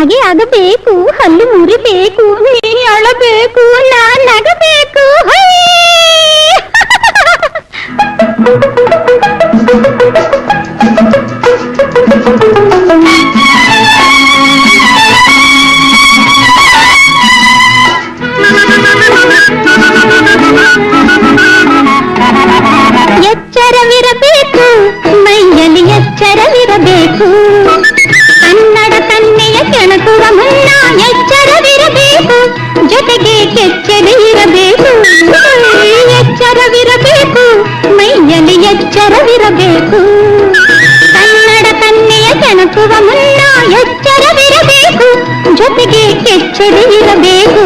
ಹಾಗೆ ಆಗಬೇಕು ಹಲ್ಲು ಮುರಿಬೇಕು ನೀನು ಅಳಬೇಕು ನಾನು ನಗಬೇಕು ಎಚ್ಚರವಿರಬೇಕು ಎಚ್ಚರವಿರಬೇಕು. ಕನ್ನಡ ತನ್ನೆಯ ಕೆಣಕುವ ಮುನ್ನ ಎಚ್ಚರವಿರಬೇಕು. ಜೊತೆಗೆ ಎಚ್ಚರಿರಬೇಕು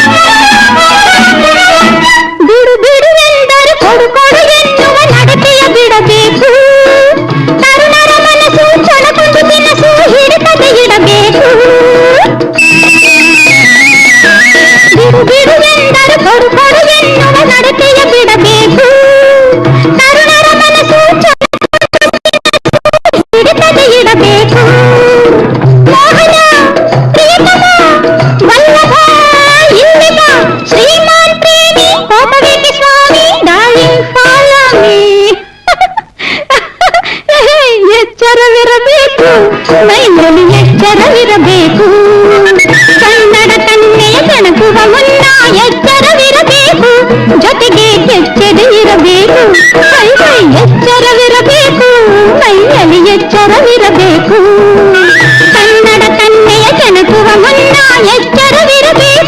Thank you. ಎಚ್ಚರವಿರಬೇಕು ಕೈ ಎಚ್ಚರವಿರಬೇಕು ಕೈಯಲ್ಲಿ ಎಚ್ಚರವಿರಬೇಕು ಕನ್ನಡ ಕನ್ನೆಯ ಜನಕುವ ಮುನ್ನ ಎಚ್ಚರವಿರಬೇಕು